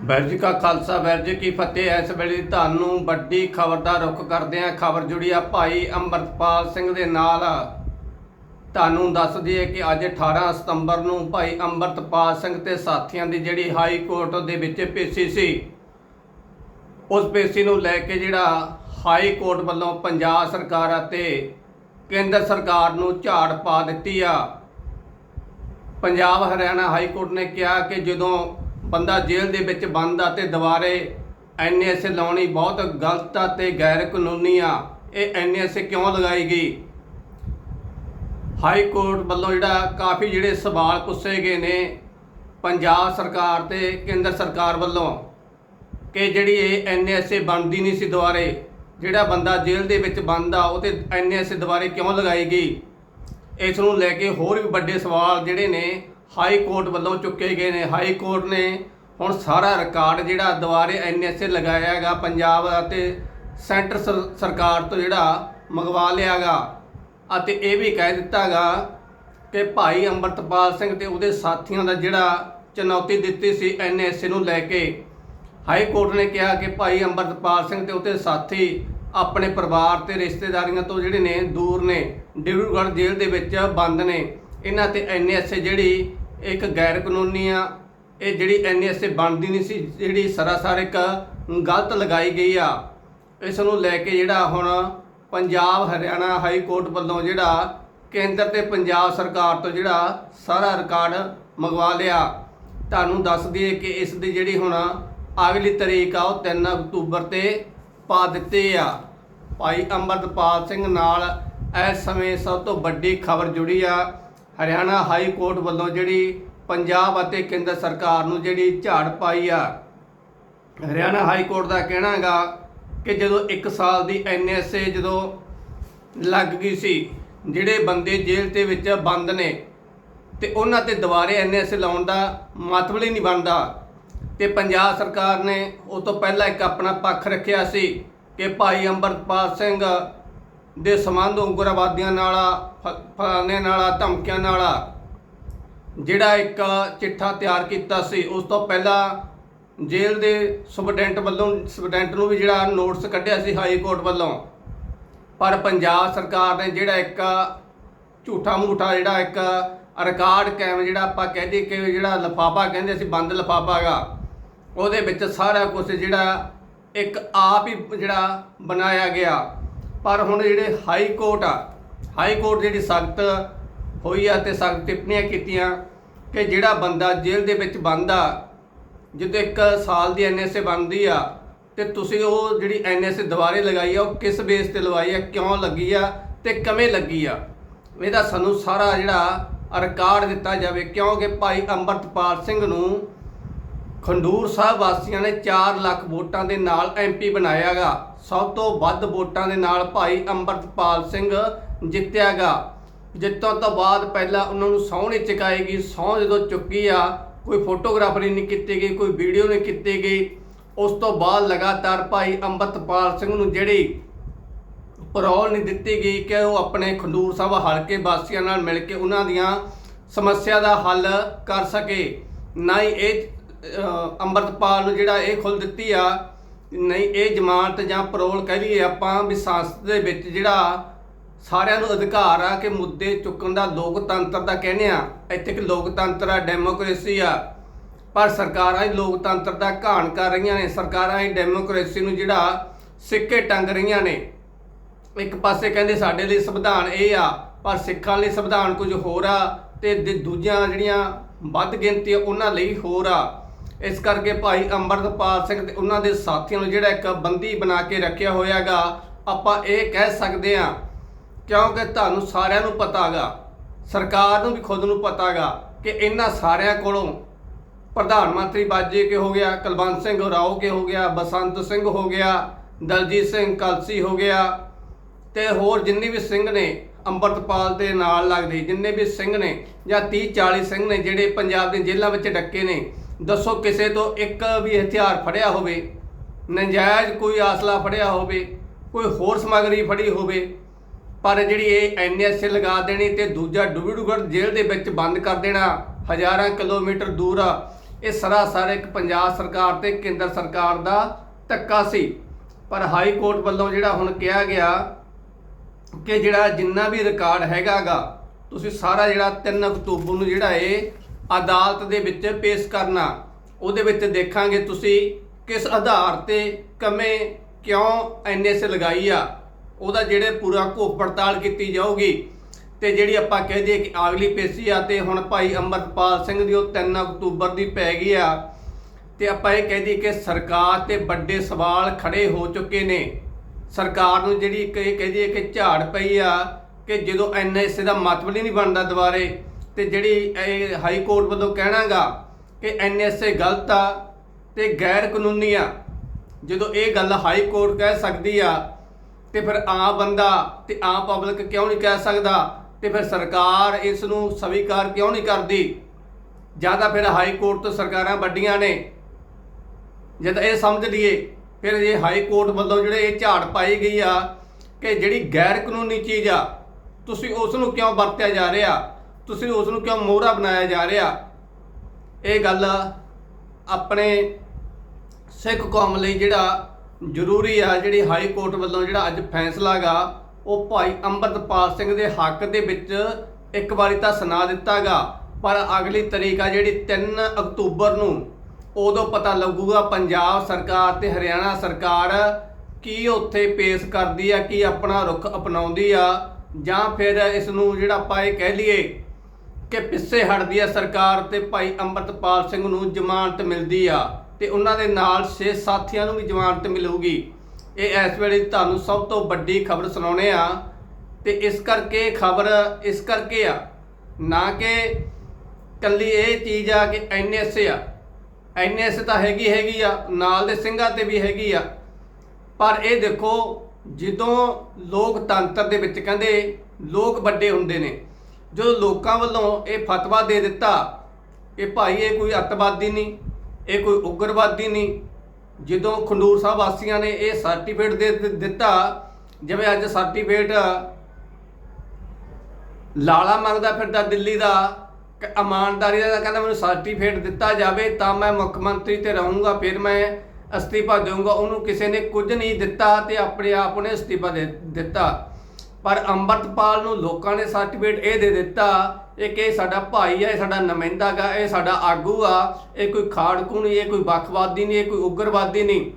ਵਾਹਿਗੁਰੂ ਕਾ ਖਾਲਸਾ ਵਾਹਿਗੁਰੂ ਜੀ ਕੀ ਫਤਿਹ। ਇਸ ਵੇਲੇ ਤੁਹਾਨੂੰ ਵੱਡੀ ਖਬਰ ਦਾ ਰੁਖ ਕਰਦੇ ਹਾਂ। ਖਬਰ ਜੁੜੀ ਆ ਭਾਈ ਅੰਮ੍ਰਿਤਪਾਲ ਸਿੰਘ ਦੇ ਨਾਲ। ਤੁਹਾਨੂੰ ਦੱਸ ਦਈਏ ਕਿ ਅੱਜ 18 ਸਤੰਬਰ ਨੂੰ ਭਾਈ ਅੰਮ੍ਰਿਤਪਾਲ ਸਿੰਘ ਤੇ ਸਾਥੀਆਂ ਦੀ ਜਿਹੜੀ ਹਾਈ ਕੋਰਟ ਦੇ ਵਿੱਚ ਪੇਸ਼ੀ ਸੀ, ਉਸ ਪੇਸ਼ੀ ਨੂੰ ਲੈ ਕੇ ਜਿਹੜਾ ਹਾਈ ਕੋਰਟ ਵੱਲੋਂ ਪੰਜਾਬ ਸਰਕਾਰ ਅਤੇ ਕੇਂਦਰ ਸਰਕਾਰ ਨੂੰ ਝਾੜ ਪਾ ਦਿੱਤੀ ਆ। ਪੰਜਾਬ ਹਰਿਆਣਾ ਹਾਈ ਕੋਰਟ ਨੇ ਕਿਹਾ ਕਿ ਜਦੋਂ ਬੰਦਾ ਜੇਲ੍ਹ ਦੇ ਵਿੱਚ ਬੰਦ ਆ ਤੇ ਦੁਬਾਰੇ ਐਨਐਸਏ ਲਾਉਣੀ ਬਹੁਤ ਗਲਤ ਆ ਤੇ ਗੈਰ ਕਾਨੂੰਨੀ ਆ। ਇਹ ਐਨਐਸਏ ਕਿਉਂ ਲਗਾਈ ਗਈ? ਹਾਈ ਕੋਰਟ ਵੱਲੋਂ ਜਿਹੜਾ ਕਾਫੀ ਜਿਹੜੇ ਸਵਾਲ ਪੁੱਛੇ ਗਏ ਨੇ ਪੰਜਾਬ ਸਰਕਾਰ ਤੇ ਕੇਂਦਰ ਸਰਕਾਰ ਵੱਲੋਂ ਕਿ ਜਿਹੜੀ ਇਹ ਐਨਐਸਏ ਬਣਦੀ ਨਹੀਂ ਸੀ ਦੁਬਾਰੇ, ਜਿਹੜਾ ਬੰਦਾ ਜੇਲ੍ਹ ਦੇ ਵਿੱਚ ਬੰਦ ਆ, ਉਹ ਤੇ ਐਨਐਸਏ ਦੁਬਾਰੇ ਕਿਉਂ ਲਗਾਈ ਗਈ? ਇਸ ਨੂੰ ਲੈ ਕੇ ਹੋਰ ਵੀ ਵੱਡੇ ਸਵਾਲ ਜਿਹੜੇ ਨੇ ਹਾਈ ਕੋਰਟ ਵੱਲੋਂ ਚੁੱਕੇ ਗਏ ਨੇ। ਹਾਈ ਕੋਰਟ ਨੇ ਹੁਣ ਸਾਰਾ ਰਿਕਾਰਡ ਜਿਹੜਾ ਦੁਬਾਰੇ ਐਨਐਸਏ ਲਗਾਇਆ ਹੈਗਾ ਪੰਜਾਬ ਅਤੇ ਸੈਂਟਰ ਸਰ- ਸਰਕਾਰ ਤੋਂ ਜਿਹੜਾ ਮੰਗਵਾ ਲਿਆਗਾ ਅਤੇ ਇਹ ਵੀ ਕਹਿ ਦਿੱਤਾਗਾ ਕਿ ਭਾਈ ਅੰਮ੍ਰਿਤਪਾਲ ਸਿੰਘ ਤੇ ਉਹਦੇ ਸਾਥੀਆਂ ਦਾ ਜਿਹੜਾ ਚੁਣੌਤੀ ਦਿੱਤੀ ਸੀ ਐਨਐਸਏ ਨੂੰ ਲੈ ਕੇ। ਹਾਈ ਕੋਰਟ ਨੇ ਕਿਹਾ ਕਿ ਭਾਈ ਅੰਮ੍ਰਿਤਪਾਲ ਸਿੰਘ ਤੇ ਉਹਦੇ ਸਾਥੀ ਆਪਣੇ ਪਰਿਵਾਰ ਤੇ ਰਿਸ਼ਤੇਦਾਰੀਆਂ ਤੋਂ ਜਿਹੜੇ ਨੇ, ਦੂਰ ਨੇ। ਡਿਬਰੂਗੜ੍ਹ ਜੇਲ੍ਹ ਦੇ ਵਿੱਚ ਬੰਦ ਨੇ। ਇਹਨਾਂ ਤੇ ਐਨਐਸਏ ਜਿਹੜੀ ਇੱਕ ਗੈਰ ਕਾਨੂੰਨੀ ਆ, ਇਹ ਜਿਹੜੀ ਐਨਐਸਏ ਬਣਦੀ ਨਹੀਂ ਸੀ, ਜਿਹੜੀ ਸਰਾਸਰ ਇੱਕ ਗਲਤ ਲਗਾਈ ਗਈ ਆ, ਇਸ ਨੂੰ ਲੈ ਕੇ ਜਿਹੜਾ ਹੁਣ ਪੰਜਾਬ, ਹਰਿਆਣਾ ਹਾਈ ਕੋਰਟ ਵੱਲੋਂ ਜਿਹੜਾ ਕੇਂਦਰ ਤੇ ਪੰਜਾਬ ਸਰਕਾਰ ਤੋਂ ਜਿਹੜਾ ਸਾਰਾ ਰਿਕਾਰਡ ਮੰਗਵਾ ਲਿਆ। ਤੁਹਾਨੂੰ ਦੱਸ ਦਈਏ ਕਿ ਇਸ ਦੀ ਜਿਹੜੀ ਹੁਣ ਅਗਲੀ ਤਰੀਕ ਆ, ਉਹ 3 ਅਕਤੂਬਰ ਤੇ ਪਾ ਦਿੱਤੇ ਆ। ਭਾਈ ਅੰਮ੍ਰਿਤਪਾਲ ਸਿੰਘ ਨਾਲ ਇਸ ਸਮੇਂ ਸਭ ਤੋਂ ਵੱਡੀ ਖਬਰ ਜੁੜੀ ਆ ਹਰਿਆਣਾ ਹਾਈ ਕੋਰਟ ਵੱਲੋਂ ਜਿਹੜੀ ਪੰਜਾਬ ਅਤੇ ਕੇਂਦਰ ਸਰਕਾਰ ਨੂੰ ਜਿਹੜੀ ਝਾੜ ਪਾਈ ਆ, ਹਰਿਆਣਾ ਹਾਈ ਕੋਰਟ ਦਾ ਕਹਿਣਾ ਹੈਗਾ ਕਿ ਜਦੋਂ 1 ਸਾਲ ਦੀ ਐਨਐਸਏ ਜਦੋਂ ਲੱਗ ਗਈ ਸੀ, ਜਿਹੜੇ ਬੰਦੇ ਜੇਲ੍ਹ ਦੇ ਵਿੱਚ ਬੰਦ ਨੇ ਤੇ ਉਹਨਾਂ ਤੇ ਦੁਬਾਰੇ ਐਨਐਸਏ ਲਾਉਣ ਦਾ ਮਤਲਬ ਹੀ ਨਹੀਂ ਬਣਦਾ। ਤੇ ਪੰਜਾਬ ਸਰਕਾਰ ਨੇ ਉਹ ਤੋਂ ਪਹਿਲਾਂ ਇੱਕ ਆਪਣਾ ਪੱਖ ਰੱਖਿਆ ਸੀ ਕਿ ਭਾਈ ਅੰਮ੍ਰਿਤਪਾਲ ਸਿੰਘ ਦੇ ਸੰਬੰਧ ਉਗਰਵਾਦੀਆਂ ਨਾਲ ਫਲਾਣੇ ਨਾਲ, ਧਮਕੀਆਂ ਨਾਲ, ਜਿਹੜਾ ਇੱਕ ਚਿੱਠਾ ਤਿਆਰ ਕੀਤਾ ਸੀ, ਉਸ ਤੋਂ ਪਹਿਲਾਂ ਜੇਲ੍ਹ ਦੇ ਸੁਪਰਡੈਂਟ ਵੱਲੋਂ, ਸੁਪਰਡੈਂਟ ਨੂੰ ਵੀ ਜਿਹੜਾ ਨੋਟਿਸ ਕੱਢਿਆ ਸੀ ਹਾਈ ਕੋਰਟ ਵੱਲੋਂ। ਪਰ ਪੰਜਾਬ ਸਰਕਾਰ ਨੇ ਜਿਹੜਾ ਇੱਕ ਝੂਠਾ ਮੂਠਾ ਜਿਹੜਾ ਇੱਕ ਰਿਕਾਰਡ ਕੈਮ ਜਿਹੜਾ ਆਪਾਂ ਕਹਿੰਦੇ ਕਿ ਜਿਹੜਾ ਲਫਾਫਾ ਕਹਿੰਦੇ ਸੀ, ਬੰਦ ਲਫਾਫਾਗਾ ਉਹਦੇ ਵਿੱਚ ਸਾਰਾ ਕੁਝ ਜਿਹੜਾ ਇੱਕ ਆਪ ਹੀ ਜਿਹੜਾ ਬਣਾਇਆ ਗਿਆ। ਪਰ ਹੁਣ ਜਿਹੜੇ ਹਾਈ ਕੋਰਟ ਆ ਹਾਈ ਕੋਰਟ ਜਿਹੜੀ ਸਖਤ ਹੋਈ ਆ ਤੇ ਸਖਤ ਟਿੱਪਣੀਆਂ ਕੀਤੀਆਂ ਕਿ ਜਿਹੜਾ ਬੰਦਾ ਜੇਲ੍ਹ ਦੇ ਵਿੱਚ ਬੰਦ ਆ ਜਦੋਂ ਇੱਕ ਸਾਲ ਦੀ ਐਨਐਸਏ ਬਣਦੀ ਆ ਤੇ ਤੁਸੀਂ ਉਹ ਜਿਹੜੀ ਐਨਐਸਏ ਦੁਬਾਰੇ ਲਗਾਈ ਆ, ਉਹ ਕਿਸ ਬੇਸ ਤੇ ਲਵਾਈ ਆ, ਕਿਉਂ ਲੱਗੀ ਆ ਤੇ ਕਿਵੇਂ ਲੱਗੀ ਆ? ਇਹਦਾ ਸਾਨੂੰ ਸਾਰਾ ਜਿਹੜਾ ਰਿਕਾਰਡ ਦਿੱਤਾ ਜਾਵੇ, ਕਿਉਂਕਿ ਭਾਈ ਅੰਮ੍ਰਿਤਪਾਲ ਸਿੰਘ ਨੂੰ ਖੰਡੂਰ ਸਾਹਿਬ ਵਾਸੀਆਂ ਨੇ 4 ਲੱਖ ਵੋਟਾਂ ਦੇ ਨਾਲ ਐਮਪੀ ਬਣਾਇਆਗਾ। ਸਭ ਤੋਂ ਵੱਧ ਵੋਟਾਂ ਦੇ ਨਾਲ ਭਾਈ ਅੰਮ੍ਰਿਤਪਾਲ ਸਿੰਘ ਜਿੱਤਿਆਗਾ। ਜਿੱਤਣ ਤੋਂ ਬਾਅਦ ਪਹਿਲਾਂ ਉਹਨਾਂ ਨੂੰ ਸਹੁੰ ਨਹੀਂ ਚੁਕਾਏਗੀ। ਸਹੁੰ ਜਦੋਂ ਚੁੱਕੀ ਆ, ਕੋਈ ਫੋਟੋਗ੍ਰਾਫਰੀ ਨਹੀਂ ਕੀਤੀ ਗਈ, ਕੋਈ ਵੀਡੀਓ ਨਹੀਂ ਕੀਤੀ ਗਈ। ਉਸ ਤੋਂ ਬਾਅਦ ਲਗਾਤਾਰ ਭਾਈ ਅੰਮ੍ਰਿਤਪਾਲ ਸਿੰਘ ਨੂੰ ਜਿਹੜੀ ਪਰੋਲ ਨਹੀਂ ਦਿੱਤੀ ਗਈ ਕਿ ਉਹ ਆਪਣੇ ਖੰਡੂਰ ਸਾਹਿਬ ਹਲਕੇ ਵਾਸੀਆਂ ਨਾਲ ਮਿਲ ਕੇ ਉਹਨਾਂ ਦੀਆਂ ਸਮੱਸਿਆ ਦਾ ਹੱਲ ਕਰ ਸਕੇ। ਨਾ ਹੀ ਇਹ ਅੰਮ੍ਰਿਤਪਾਲ ਨੂੰ ਜਿਹੜਾ ਇਹ ਖੁੱਲ ਦਿੱਤੀ ਆ, ਨਹੀਂ ਇਹ ਜ਼ਮਾਨਤ ਜਾਂ ਪਰੋਲ ਕਹਿ ਲਈਏ ਆਪਾਂ ਵੀ ਸੰਸਦ ਦੇ ਵਿੱਚ ਜਿਹੜਾ ਸਾਰਿਆਂ ਨੂੰ ਅਧਿਕਾਰ ਆ ਕਿ ਮੁੱਦੇ ਚੁੱਕਣ ਦਾ ਲੋਕਤੰਤਰ ਦਾ ਕਹਿੰਦੇ ਆ, ਇੱਥੇ ਕਿ ਲੋਕਤੰਤਰ ਆ, ਡੈਮੋਕ੍ਰੇਸੀ ਆ। ਪਰ ਸਰਕਾਰਾਂ ਹੀ ਲੋਕਤੰਤਰ ਦਾ ਘਾਣ ਕਰ ਰਹੀਆਂ ਨੇ, ਸਰਕਾਰਾਂ ਹੀ ਡੈਮੋਕ੍ਰੇਸੀ ਨੂੰ ਜਿਹੜਾ ਸਿੱਕੇ ਟੰਗ ਰਹੀਆਂ ਨੇ। ਇੱਕ ਪਾਸੇ ਕਹਿੰਦੇ ਸਾਡੇ ਲਈ ਸੰਵਿਧਾਨ ਇਹ ਆ, ਪਰ ਸਿੱਖਾਂ ਲਈ ਸੰਵਿਧਾਨ ਕੁਝ ਹੋਰ ਆ ਤੇ ਦੂਜੀਆਂ ਜਿਹੜੀਆਂ ਵੱਧ ਗਿਣਤੀ ਉਹਨਾਂ ਲਈ ਹੋਰ ਆ। ਇਸ ਕਰਕੇ ਭਾਈ ਅੰਮ੍ਰਿਤਪਾਲ ਸਿੰਘ ਤੇ ਉਹਨਾਂ ਦੇ ਸਾਥੀਆਂ ਨੂੰ ਜਿਹੜਾ ਇੱਕ ਬੰਦੀ ਬਣਾ ਕੇ ਰੱਖਿਆ ਹੋਇਆਗਾ, ਆਪਾਂ ਇਹ ਕਹਿ ਸਕਦੇ ਆ ਕਿਉਂਕਿ ਤੁਹਾਨੂੰ ਸਾਰਿਆਂ ਨੂੰ ਪਤਾਗਾ, ਸਰਕਾਰ ਨੂੰ ਵੀ ਖੁਦ ਨੂੰ ਪਤਾਗਾ ਕਿ ਇਹਨਾਂ ਸਾਰਿਆਂ ਕੋਲੋਂ ਪ੍ਰਧਾਨ ਮੰਤਰੀ ਬਾਜੇ ਕੇ ਹੋ ਗਿਆ, ਕੁਲਵੰਤ ਸਿੰਘ ਰਾਓ ਕੇ ਹੋ ਗਿਆ, ਬਸੰਤ ਸਿੰਘ ਹੋ ਗਿਆ, ਦਲਜੀਤ ਸਿੰਘ ਕਲਸੀ ਹੋ ਗਿਆ ਤੇ ਹੋਰ ਜਿੰਨੇ ਵੀ ਸਿੰਘ ਨੇ ਅੰਮ੍ਰਿਤਪਾਲ ਦੇ ਨਾਲ ਲੱਗਦੇ, ਜਿੰਨੇ ਵੀ ਸਿੰਘ ਨੇ ਜਾਂ 30 40 ਸਿੰਘ ਨੇ ਜਿਹੜੇ ਪੰਜਾਬ ਦੇ ਜੇਲ੍ਹਾਂ ਵਿੱਚ ਡੱਕੇ ਨੇ, ਦੱਸੋ ਕਿਸੇ ਤੋਂ ਇੱਕ ਵੀ ਹਥਿਆਰ ਫੜਿਆ ਹੋਵੇ, ਨਜਾਇਜ਼ ਕੋਈ ਆਸਲਾ ਫੜਿਆ ਹੋਵੇ, ਕੋਈ ਹੋਰ ਸਮੱਗਰੀ ਫੜੀ ਹੋਵੇ ਪਰ ਜਿਹੜੀ ਇਹ ਐਨਐਸਏ ਲਗਾ ਦੇਣੀ ਤੇ ਦੂਜਾ ਡੁਬੜੂਗੜ ਜੇਲ੍ਹ ਦੇ ਵਿੱਚ ਬੰਦ ਕਰ ਦੇਣਾ, ਹਜ਼ਾਰਾਂ ਕਿਲੋਮੀਟਰ ਦੂਰ ਆ ਇਹ ਸਰਾਸਰ ਇੱਕ ਪੰਜਾਬ ਸਰਕਾਰ ਤੇ ਕੇਂਦਰ ਸਰਕਾਰ ਦਾ ਧੱਕਾ ਸੀ। ਪਰ ਹਾਈ ਕੋਰਟ ਵੱਲੋਂ ਜਿਹੜਾ ਹੁਣ ਕਿਹਾ ਗਿਆ ਕਿ ਜਿਹੜਾ ਜਿੰਨਾ ਵੀ ਰਿਕਾਰਡ ਹੈਗਾਗਾ, ਤੁਸੀਂ ਸਾਰਾ ਜਿਹੜਾ 3 ਅਕਤੂਬਰ ਨੂੰ ਜਿਹੜਾ ਇਹ ਅਦਾਲਤ ਦੇ ਵਿੱਚ ਪੇਸ਼ ਕਰਨਾ, ਉਹਦੇ ਵਿੱਚ ਦੇਖਾਂਗੇ ਤੁਸੀਂ ਕਿਸ ਆਧਾਰ ਤੇ ਕਮੇ ਕਿਉਂ ਐਨਐਸ ਲਗਾਈ ਆ। ਉਹਦਾ ਜਿਹੜੇ ਪੂਰਾ ਘੋਖ ਪੜਤਾਲ ਕੀਤੀ ਜਾਊਗੀ ਤੇ ਜਿਹੜੀ ਆਪਾਂ ਕਹਿ ਦਈਏ ਕਿ ਅਗਲੀ ਪੇਸ਼ੀ ਆ ਤੇ ਹੁਣ ਭਾਈ ਅੰਮ੍ਰਿਤਪਾਲ ਸਿੰਘ ਦੀ ਉਹ 3 ਅਕਤੂਬਰ ਦੀ ਪੈ ਗਈ ਆ, ਤੇ ਆਪਾਂ ਇਹ ਕਹਿ ਦਈਏ ਕਿ ਸਰਕਾਰ ਤੇ ਵੱਡੇ ਸਵਾਲ ਖੜੇ ਹੋ ਚੁੱਕੇ ਨੇ। ਸਰਕਾਰ ਨੂੰ ਜਿਹੜੀ ਇੱਕ ਇਹ ਕਹਿ ਦਈਏ ਕਿ ਝਾੜ ਪਈ ਆ ਕਿ ਜਦੋਂ ਐਨਐਸਏ ਦਾ ਮਤਲਬ ਹੀ ਨਹੀਂ ਬਣਦਾ ਦੁਬਾਰੇ, ਤੇ ਜਿਹੜੀ ਇਹ ਹਾਈ ਕੋਰਟ ਵੱਲੋਂ ਕਹਿਣਾਗਾ ਕਿ ਐਨਐਸਏ ਗਲਤ ਆ ਤੇ ਗੈਰ ਕਾਨੂੰਨੀ ਆ। ਜਦੋਂ ਇਹ ਗੱਲ ਹਾਈ ਕੋਰਟ ਕਹਿ ਸਕਦੀ ਆ ਤੇ ਫਿਰ ਆਮ ਬੰਦਾ ਤੇ ਆਮ ਪਬਲਿਕ ਕਿਉਂ ਨਹੀਂ ਕਹਿ ਸਕਦਾ? ਤੇ ਫਿਰ ਸਰਕਾਰ ਇਸ ਨੂੰ ਸਵੀਕਾਰ ਕਿਉਂ ਨਹੀਂ ਕਰਦੀ? ਜਾਂ ਤਾਂ ਫਿਰ ਹਾਈ ਕੋਰਟ ਤੋਂ ਸਰਕਾਰਾਂ ਵੱਡੀਆਂ ਨੇ। ਜਦ ਇਹ ਸਮਝ ਲਈਏ, ਫਿਰ ਇਹ ਹਾਈ ਕੋਰਟ ਵੱਲੋਂ ਜਿਹੜੇ ਇਹ ਝਾੜ ਪਾਈ ਗਈ ਆ ਕਿ ਜਿਹੜੀ ਗੈਰ ਕਾਨੂੰਨੀ ਚੀਜ਼ ਆ, ਤੁਸੀਂ ਉਸ ਨੂੰ ਕਿਉਂ ਵਰਤਿਆ ਜਾ ਰਿਹਾ? ਤੁਸੀਂ ਉਸ ਨੂੰ ਕਿਉਂ ਮੋਹਰਾ ਬਣਾਇਆ ਜਾ ਰਿਹਾ? ਇਹ ਗੱਲ ਆਪਣੇ ਸਿੱਖ ਕੌਮ ਲਈ ਜਿਹੜਾ ਜ਼ਰੂਰੀ ਆ ਜਿਹੜੀ ਹਾਈ ਕੋਰਟ ਵੱਲੋਂ ਜਿਹੜਾ ਅੱਜ ਫੈਸਲਾ ਗਾ, ਉਹ ਭਾਈ ਅੰਮ੍ਰਿਤਪਾਲ ਸਿੰਘ ਦੇ ਹੱਕ ਦੇ ਵਿੱਚ ਇੱਕ ਵਾਰੀ ਤਾਂ ਸੁਣਾ ਦਿੱਤਾਗਾ ਪਰ ਅਗਲੀ ਤਰੀਕ ਆ ਜਿਹੜੀ 3 ਅਕਤੂਬਰ ਨੂੰ, ਉਦੋਂ ਪਤਾ ਲੱਗੂਗਾ ਪੰਜਾਬ ਸਰਕਾਰ ਤੇ ਹਰਿਆਣਾ ਸਰਕਾਰ ਕੀ ਉੱਥੇ ਪੇਸ਼ ਕਰਦੀ ਆ, ਕੀ ਆਪਣਾ ਰੁਖ ਅਪਣਾਉਂਦੀ ਆ, ਜਾਂ ਫਿਰ ਇਸ ਨੂੰ ਜਿਹੜਾ ਆਪਾਂ ਇਹ ਕਹਿ ਲਈਏ ਕਿ ਪਿੱਛੇ ਹਟਦੀ ਆ ਸਰਕਾਰ ਤੇ ਭਾਈ ਅੰਮ੍ਰਿਤਪਾਲ ਸਿੰਘ ਨੂੰ ਜ਼ਮਾਨਤ ਮਿਲਦੀ ਆ। ਤੇ ਉਹਨਾਂ ਦੇ ਨਾਲ ਛੇ ਸਾਥੀਆਂ ਨੂੰ ਵੀ ਜ਼ਮਾਨਤ ਮਿਲੂਗੀ। ਇਹ ਇਸ ਵੇਲੇ ਤੁਹਾਨੂੰ ਸਭ ਤੋਂ ਵੱਡੀ ਖਬਰ ਸੁਣਾਉਣੇ ਆ ਤੇ ਇਸ ਕਰਕੇ ਖਬਰ ਇਸ ਕਰਕੇ ਆ, ਨਾ ਕਿ ਕੱਲੀ ਇਹ ਚੀਜ਼ ਆ ਕਿ ਐਨਐਸ ਆ। ਐਨਐਸ ਤਾਂ ਹੈਗੀ ਹੈਗੀ ਆ, ਨਾਲ ਦੇ ਸਿੰਘਾਂ ਤੇ ਵੀ ਹੈਗੀ ਆ। ਪਰ ਇਹ ਦੇਖੋ, ਜਦੋਂ ਲੋਕਤੰਤਰ ਦੇ ਵਿੱਚ ਕਹਿੰਦੇ ਲੋਕ ਵੱਡੇ ਹੁੰਦੇ ਨੇ, ਜਦੋਂ ਲੋਕਾਂ ਵੱਲੋਂ ਇਹ ਫਤਵਾ ਦੇ ਦਿੱਤਾ ਕਿ ਭਾਈ ਇਹ ਕੋਈ ਅੱਤਵਾਦੀ ਨਹੀਂ। ਇਹ ਕੋਈ ਉਗਰਵਾਦੀ ਨਹੀਂ। ਜਦੋਂ ਖੰਡੂਰ ਸਾਹਿਬ ਵਾਸੀਆਂ ਨੇ ਇਹ ਸਰਟੀਫਿਕੇਟ ਦੇ ਦਿੱਤਾ, ਜਿਵੇਂ ਅੱਜ ਸਰਟੀਫਿਕੇਟ ਲਾਲਾ ਮੰਗਦਾ ਫਿਰਦਾ ਦਿੱਲੀ ਦਾ ਇਮਾਨਦਾਰੀ ਦਾ, ਕਹਿੰਦਾ ਮੈਨੂੰ ਸਰਟੀਫਿਕੇਟ ਦਿੱਤਾ ਜਾਵੇ ਤਾਂ ਮੈਂ ਮੁੱਖ ਮੰਤਰੀ ਤੇ ਰਹੂੰਗਾ, ਫਿਰ ਮੈਂ ਅਸਤੀਫਾ ਦੇਵਾਂਗਾ ਉਹਨੂੰ ਕਿਸੇ ਨੇ ਕੁਝ ਨਹੀਂ ਦਿੱਤਾ ਤੇ ਆਪਣੇ ਆਪ ਨੇ ਅਸਤੀਫਾ ਦੇ, ਦਿੱਤਾ। ਪਰ ਅੰਮ੍ਰਿਤਪਾਲ ਨੂੰ ਲੋਕਾਂ ਨੇ ਸਰਟੀਫਿਕੇਟ ਇਹ ਦੇ ਦਿੱਤਾ ਇਹ ਕਿ ਇਹ ਸਾਡਾ ਭਾਈ ਆ, ਇਹ ਸਾਡਾ ਨੁਮਾਇੰਦਾ ਗਾ, ਇਹ ਸਾਡਾ ਆਗੂ ਆ, ਇਹ ਕੋਈ ਖਾੜਕੂ ਨਹੀਂ, ਇਹ ਕੋਈ ਵੱਖਵਾਦੀ ਨਹੀਂ, ਇਹ ਕੋਈ ਉਗਰਵਾਦੀ ਨਹੀਂ।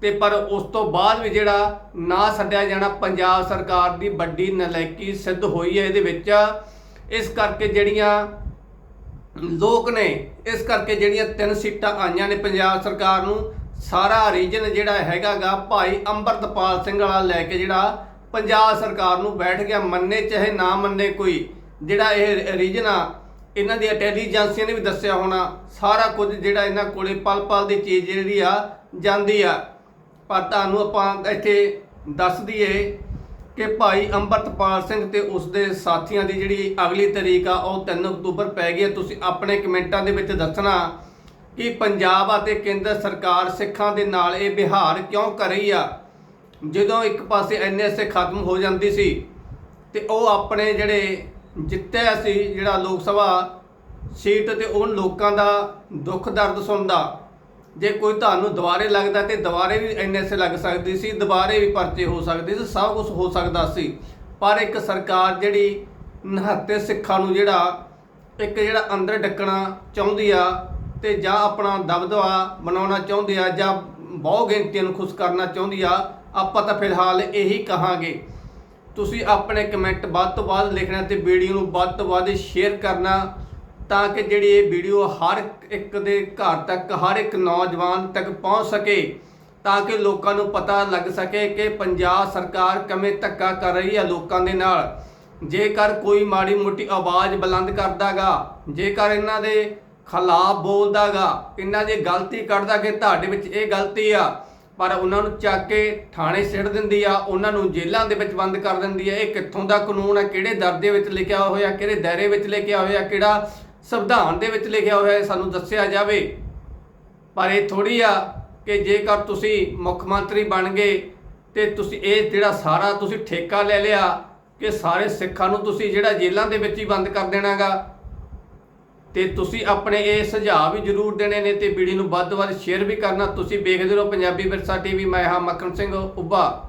ਤੇ ਪਰ ਉਸ ਤੋਂ ਬਾਅਦ ਵੀ ਜਿਹੜਾ ਨਾ ਛੱਡਿਆ ਜਾਣਾ, ਪੰਜਾਬ ਸਰਕਾਰ ਦੀ ਵੱਡੀ ਨਲਾਇਕੀ ਸਿੱਧ ਹੋਈ ਹੈ ਇਹਦੇ ਵਿੱਚ। ਇਸ ਕਰਕੇ ਜਿਹੜੀਆਂ ਲੋਕ ਨੇ, ਇਸ ਕਰਕੇ ਜਿਹੜੀਆਂ ਤਿੰਨ ਸੀਟਾਂ ਆਈਆਂ ਨੇ ਪੰਜਾਬ ਸਰਕਾਰ ਨੂੰ, ਸਾਰਾ ਰੀਜਨ ਜਿਹੜਾ ਹੈਗਾਗਾ ਭਾਈ ਅੰਮ੍ਰਿਤਪਾਲ ਸਿੰਘ ਵਾਲਾ ਲੈ ਕੇ ਜਿਹੜਾ ਪੰਜਾਬ ਸਰਕਾਰ ਨੂੰ ਬੈਠ ਗਿਆ, ਮੰਨੇ ਚਾਹੇ ਨਾ ਮੰਨੇ ਕੋਈ, ਜਿਹੜਾ ਇਹ ਰੀਜਨ ਆ, ਇਹਨਾਂ ਦੀ ਇੰਟੈਲੀਜੈਂਸੀਆਂ ਨੇ ਵੀ ਦੱਸਿਆ ਹੋਣਾ, ਸਾਰਾ ਕੁਝ ਜਿਹੜਾ ਇਹਨਾਂ ਕੋਲੇ ਪਲ ਪਲ ਦੀ ਚੀਜ਼ ਜਿਹੜੀ ਆ, ਜਾਂਦੀ ਆ। ਪਰ ਤੁਹਾਨੂੰ ਆਪਾਂ ਇੱਥੇ ਦੱਸ ਦਈਏ ਕਿ ਭਾਈ ਅੰਮ੍ਰਿਤਪਾਲ ਸਿੰਘ ਤੇ ਉਸ ਦੇ ਸਾਥੀਆਂ ਦੀ ਜਿਹੜੀ ਅਗਲੀ ਤਰੀਕ ਆ, ਉਹ 3 ਅਕਤੂਬਰ ਪੈ ਗਈ ਤੁਸੀਂ ਆਪਣੇ ਕਮੈਂਟਾਂ ਦੇ ਵਿੱਚ ਦੱਸਣਾ ਕਿ ਪੰਜਾਬ ਅਤੇ ਕੇਂਦਰ ਸਰਕਾਰ ਸਿੱਖਾਂ ਦੇ ਨਾਲ ਇਹ ਵਿਹਾਰ ਕਿਉਂ ਕਰ ਰਹੀ ਆ? ਜਦੋਂ ਇੱਕ ਪਾਸੇ ਐਨਐਸਏ ਖਤਮ ਹੋ ਜਾਂਦੀ ਸੀ ਤੇ ਉਹ ਆਪਣੇ ਜਿਹੜੇ ਜਿੱਤਿਆ ਸੀ, ਜਿਹੜਾ ਲੋਕ ਸਭਾ ਸੀਟ ਤੇ ਉਹ ਲੋਕਾਂ ਦਾ ਦੁੱਖ ਦਰਦ ਸੁਣਦਾ। ਜੇ ਕੋਈ ਤੁਹਾਨੂੰ ਦੁਬਾਰੇ ਲੱਗਦਾ ਤੇ ਦੁਬਾਰੇ ਵੀ ਐਨਐਸਏ ਲੱਗ ਸਕਦੀ ਸੀ, ਦੁਬਾਰੇ ਵੀ ਪਰਚੇ ਹੋ ਸਕਦੇ ਸੀ, ਸਭ ਕੁਝ ਹੋ ਸਕਦਾ ਸੀ। ਪਰ ਇੱਕ ਸਰਕਾਰ ਜਿਹੜੀ ਨਿਹੱਤੇ ਸਿੱਖਾਂ ਨੂੰ ਜਿਹੜਾ ਇੱਕ ਜਿਹੜਾ ਅੰਦਰ ਡੱਕਣਾ ਚਾਹੁੰਦੀ ਆ ਤੇ ਜਾਂ ਆਪਣਾ ਦਬਦਬਾ ਬਣਾਉਣਾ ਚਾਹੁੰਦੀ ਆ ਜਾਂ ਬਹੁ ਗਿਣਤੀਆਂ ਨੂੰ ਖੁਸ਼ ਕਰਨਾ ਚਾਹੁੰਦੀ ਆ ਆਪਾਂ ਤਾਂ ਫਿਲਹਾਲ ਇਹੀ ਕਹਾਂਗੇ। ਤੁਸੀਂ ਆਪਣੇ ਕਮੈਂਟ ਵੱਧ ਤੋਂ ਵੱਧ ਲਿਖਣਾ ਤੇ ਵੀਡੀਓ ਨੂੰ ਵੱਧ ਤੋਂ ਵੱਧ ਸ਼ੇਅਰ ਕਰਨਾ ਤਾਂ ਕਿ ਜਿਹੜੀ ਇਹ ਵੀਡੀਓ ਹਰ ਇੱਕ ਦੇ ਘਰ ਤੱਕ, ਹਰ ਇੱਕ ਨੌਜਵਾਨ ਤੱਕ ਪਹੁੰਚ ਸਕੇ ਤਾਂ ਕਿ ਲੋਕਾਂ ਨੂੰ ਪਤਾ ਲੱਗ ਸਕੇ ਕਿ ਪੰਜਾਬ ਸਰਕਾਰ ਕਿਵੇਂ ਧੱਕਾ ਕਰ ਰਹੀ ਹੈ ਲੋਕਾਂ ਦੇ ਨਾਲ। ਜੇਕਰ ਕੋਈ ਮਾੜੀ ਮੋਟੀ ਆਵਾਜ਼ ਬੁਲੰਦ ਕਰਦਾਗਾ, ਜੇਕਰ ਇਹਨਾਂ ਦੇ ਖਿਲਾਫ ਬੋਲਦਾਗਾ, ਇਹਨਾਂ ਦੀ ਗਲਤੀ ਕੱਢਦਾ ਕਿ ਤੁਹਾਡੇ ਵਿੱਚ ਇਹ ਗਲਤੀ ਆ ਪਰ ਉਹਨਾਂ ਨੂੰ ਚੱਕ ਕੇ ਥਾਣੇ ਸਿੱਟ ਦਿੰਦੀ ਆ, ਉਹਨਾਂ ਨੂੰ ਜੇਲ੍ਹਾਂ ਦੇ ਵਿੱਚ ਬੰਦ ਕਰ ਦਿੰਦੀ ਆ। ਇਹ ਕਿੱਥੋਂ ਦਾ ਕਾਨੂੰਨ ਆ? ਕਿਹੜੇ ਦਰ ਦੇ ਵਿੱਚ ਲਿਖਿਆ ਹੋਇਆ? ਕਿਹੜੇ ਦਾਇਰੇ ਵਿੱਚ ਲਿਖਿਆ ਹੋਇਆ? ਕਿਹੜਾ ਸੰਵਿਧਾਨ ਦੇ ਵਿੱਚ ਲਿਖਿਆ ਹੋਇਆ? ਸਾਨੂੰ ਦੱਸਿਆ ਜਾਵੇ। ਪਰ ਇਹ ਥੋੜੀ ਆ ਕਿ ਜੇਕਰ ਤੁਸੀਂ ਮੁੱਖ ਮੰਤਰੀ ਬਣ ਗਏ ਤੇ ਤੁਸੀਂ ਇਹ ਜਿਹੜਾ ਸਾਰਾ ਤੁਸੀਂ ਠੇਕਾ ਲੈ ਲਿਆ ਕਿ ਸਾਰੇ ਸਿੱਖਾਂ ਨੂੰ ਤੁਸੀਂ ਜਿਹੜਾ ਜੇਲ੍ਹਾਂ ਦੇ ਵਿੱਚ ਹੀ ਬੰਦ ਕਰ ਦੇਣਾਗਾ। ਤੇ ਤੁਸੀਂ ਆਪਣੇ ਇਹ ਸੁਝਾਅ ਵੀ ਜਰੂਰ ਦੇਣੇ ਨੇ ਤੇ ਵੀਡੀਓ ਨੂੰ ਵੱਧ ਤੋਂ ਵੱਧ ਸ਼ੇਅਰ ਵੀ ਕਰਨਾ। ਤੁਸੀਂ ਵੇਖਦੇ ਰਹੋ ਪੰਜਾਬੀ ਵਿਰਸਾ ਟੀਵੀ ਮੈਂ ਹਾਂ ਮੱਖਣ ਸਿੰਘ, ਉੱਭਾ।